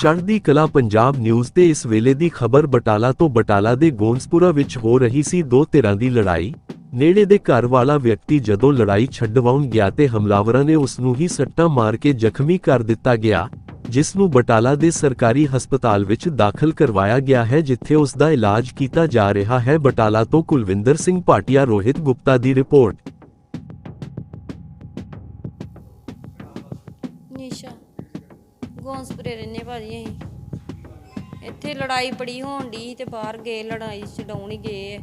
ਚੜ੍ਹਦੀ ਕਲਾ ਪੰਜਾਬ ਨਿਊਜ਼ ਤੇ ਇਸ ਵੇਲੇ ਦੀ ਖਬਰ ਬਟਾਲਾ ਤੋਂ ਬਟਾਲਾ ਦੇ ਗੋਂਸਪੁਰਾ ਵਿੱਚ ਹੋ ਰਹੀ ਸੀ ਦੋ ਧਿਰਾਂ ਦੀ ਲੜਾਈ। ਨੇੜੇ ਦੇ ਘਰ ਵਾਲਾ ਵਿਅਕਤੀ ਜਦੋਂ ਲੜਾਈ ਛਡਵਾਉਣ ਗਿਆ ਤੇ ਹਮਲਾਵਰਾਂ ਨੇ ਉਸ ਨੂੰ ਹੀ ਸੱਟਾਂ ਮਾਰ ਕੇ ਜ਼ਖਮੀ ਕਰ ਦਿੱਤਾ ਗਿਆ ਜਿਸ ਨੂੰ ਬਟਾਲਾ ਦੇ ਸਰਕਾਰੀ ਹਸਪਤਾਲ ਵਿੱਚ ਦਾਖਲ ਕਰਵਾਇਆ ਗਿਆ ਹੈ ਜਿੱਥੇ ਉਸ ਦਾ ਇਲਾਜ ਕੀਤਾ ਜਾ ਰਿਹਾ ਹੈ। ਬਟਾਲਾ ਤੋਂ ਕੁਲਵਿੰਦਰ ਸਿੰਘ ਭਾਟੀਆ ਰੋਹਿਤ ਗੁਪਤਾ ਦੀ ਰਿਪੋਰਟ। ਨੀਸ਼ਾ। ਗੌਂਸਪੁਰੇ ਰਹਿੰਦੇ ਭਾਜੀ ਅਸੀਂ। ਇੱਥੇ ਲੜਾਈ ਬੜੀ ਹੋਣ ਦੀ ਤੇ ਬਾਹਰ ਗਏ, ਲੜਾਈ ਛਡਾਉਣ ਹੀ ਗਏ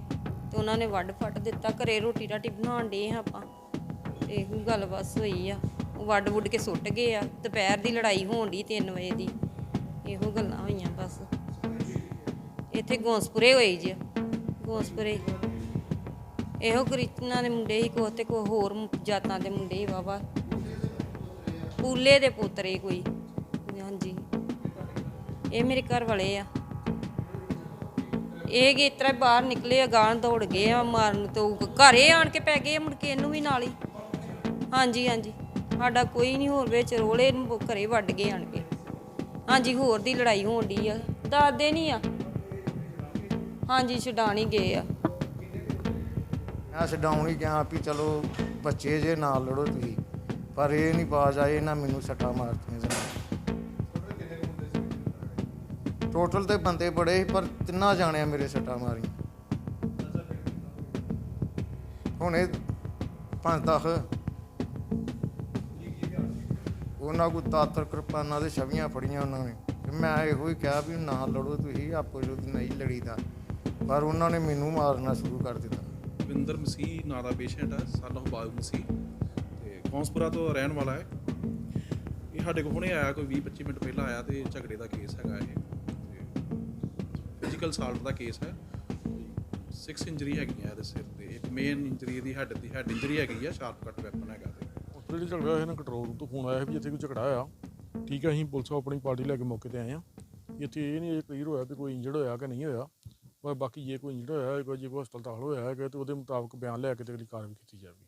ਤੇ ਉਹਨਾਂ ਨੇ ਵੱਢ ਫੱਟ ਦਿੱਤਾ, ਘਰੇ ਰੋਟੀ ਰਾਟੀ ਬਣਾਉਣ ਦੇ ਆਪਾਂ। ਤੇ ਇਹੋ ਗੱਲ ਬਸ ਹੋਈ ਆ। ਉਹ ਵੱਢ ਵੁੱਢ ਕੇ ਸੁੱਟ ਗਏ ਆ। ਦੁਪਹਿਰ ਦੀ ਲੜਾਈ ਹੋਣ ਦੀ 3 ਵਜੇ ਦੀ। ਇਹੋ ਗੱਲਾਂ ਹੋਈਆਂ ਬਸ। ਇੱਥੇ ਗੌਂਸਪੁਰੇ ਹੋਈ ਜੀ। ਗੌਂਸਪੁਰੇ। ਇਹੋ ਕ੍ਰਿਸ਼ਨਾ ਦੇ ਮੁੰਡੇ ਹੀ ਕੋ ਤੇ ਕੋ ਹੋਰ ਜਾਤਾਂ ਦੇ ਮੁੰਡੇ ਹੀ ਵਾਵਾ ਪੂਲੇ ਦੇ ਪੁੱਤਰੇ ਕੋਈ। ਹਾਂਜੀ। ਇਹ ਮੇਰੇ ਘਰ ਵਾਲੇ ਆ। ਇਹ ਕਿ ਇਤਰਾ ਬਾਹਰ ਨਿਕਲੇ ਆ ਗਾਂ ਦੌੜ ਗਏ ਆ, ਮਾਰਨ ਤੋਂ ਘਰੇ ਆਣ ਕੇ ਪੈ ਗਏ ਆ ਮੁੜ ਕੇ ਇਹਨੂੰ ਵੀ ਨਾਲ ਹੀ। ਹਾਂਜੀ ਹਾਂਜੀ। ਸਾਡਾ ਕੋਈ ਨਹੀਂ ਹੋਰ ਵਿੱਚ ਰੋਲੇ ਨੂੰ ਘਰੇ ਵੱਢ ਗਏ ਆਣ ਕੇ। ਹਾਂਜੀ, ਹੋਰ ਦੀ ਲੜਾਈ ਹੋਣ ਡਈ ਆ। ਦੱਸਦੇ ਨਹੀਂ ਆ। ਹਾਂਜੀ ਛਡਾਣੀ ਗਏ ਆ। ਮੈਂ ਛਡਾਉਣ ਹੀ ਗਿਆ ਵੀ ਚਲੋ ਬੱਚੇ ਜੇ ਨਾਲ ਲੜੋ ਤੁਸੀਂ। ਪਰ ਇਹ ਨਹੀਂ ਬਾਜ ਆਏ ਨਾ ਮੈਨੂੰ ਸੱਟਾਂ ਮਾਰਤੀਆਂ ਜਨਾਬ ਟੋਟਲ ਤੇ ਬੰਦੇ ਬੜੇ ਪਰ ਤਿੰਨਾਂ ਜਾਣਿਆਂ ਮੇਰੇ ਸੱਟਾਂ ਮਾਰੀਆਂ। ਹੁਣ ਇਹ ਪੰਜ ਦਸ। ਉਹਨਾਂ ਕੋ ਤਾਤਰ ਕਿਰਪਾਨਾਂ ਦੇ ਛਵੀਆਂ ਫੜੀਆਂ ਉਹਨਾਂ ਨੇ। ਮੈਂ ਇਹੋ ਹੀ ਕਿਹਾ ਵੀ ਨਾ ਲੜੋ ਤੁਸੀਂ, ਆਪੋ ਜੋ ਨਹੀਂ ਲੜੀਦਾ। ਪਰ ਉਹਨਾਂ ਨੇ ਮੈਨੂੰ ਮਾਰਨਾ ਸ਼ੁਰੂ ਕਰ ਦਿੱਤਾ। ਵਿੰਦਰ ਮਸੀਹ, ਨਾਂ ਦਾ ਪੇਸ਼ੈਂਟ ਹੈ, ਸਨ ਬਾਗ ਮਸੀਹ। ਤੇ ਕੌਂਸਪੁਰਾ ਤੋਂ ਰਹਿਣ ਵਾਲਾ ਹੈ। ਇਹ ਸਾਡੇ ਕੋਲ ਹੁਣੇ ਆਇਆ, ਕੋਈ 20 25 ਮਿੰਟ ਪਹਿਲਾਂ ਆਇਆ ਤੇ ਝਗੜੇ ਦਾ ਕੇਸ ਹੈਗਾ ਇਹ। ਫਿਜ਼ੀਕਲ ਸਾਲਟ ਦਾ ਕੇਸ ਹੈ। 6 ਇੰਜਰੀ ਹੈਗੀਆਂ ਇਹਦੇ ਸਿਰ ਤੇ। ਇੱਕ ਮੇਨ ਇੰਜਰੀ ਇਹਦੀ ਹੈਡ ਦੀ ਹੈਡ ਇੰਜਰੀ ਹੈਗੀ ਆ ਸ਼ਾਰਪ ਕੱਟ ਵੈਪਨ ਹੈਗਾ ਤੇ ਹਸਪੀਟਲ ਝਗੜਾ ਹੋਇਆ ਨਾ ਕੰਟਰੋਲ ਰੂਮ ਤੋਂ ਫੋਨ ਆਇਆ ਵੀ ਇੱਥੇ ਕੋਈ ਝਗੜਾ ਹੋਇਆ ਠੀਕ ਹੈ, ਅਸੀਂ ਪੁਲਿਸ ਆਪਣੀ ਪਾਰਟੀ ਲੈ ਕੇ ਮੌਕੇ ਤੇ ਆਏ ਆ ਇੱਥੇ ਇਹ ਨਹੀਂ ਕਲੀਅਰ ਹੋਇਆ ਕਿ ਕੋਈ ਇੰਜਰਡ ਹੋਇਆ ਕਿ ਨਹੀਂ ਹੋਇਆ। ਪਰ ਬਾਕੀ ਜੇ ਕੋਈ ਇੰਜਰਡ ਹੋਇਆ ਹੈ ਕੋਈ ਜੇ ਕੋਈ ਹਸਪਤਾਲ ਦਾਖਲ ਹੋਇਆ ਹੈ ਤੇ ਉਹਦੇ ਮੁਤਾਬਕ ਬਿਆਨ ਲੈ ਕੇ ਤੇ ਅਗਲੀ ਕਾਰਵਾਈ ਕੀਤੀ ਜਾਵੇਗੀ।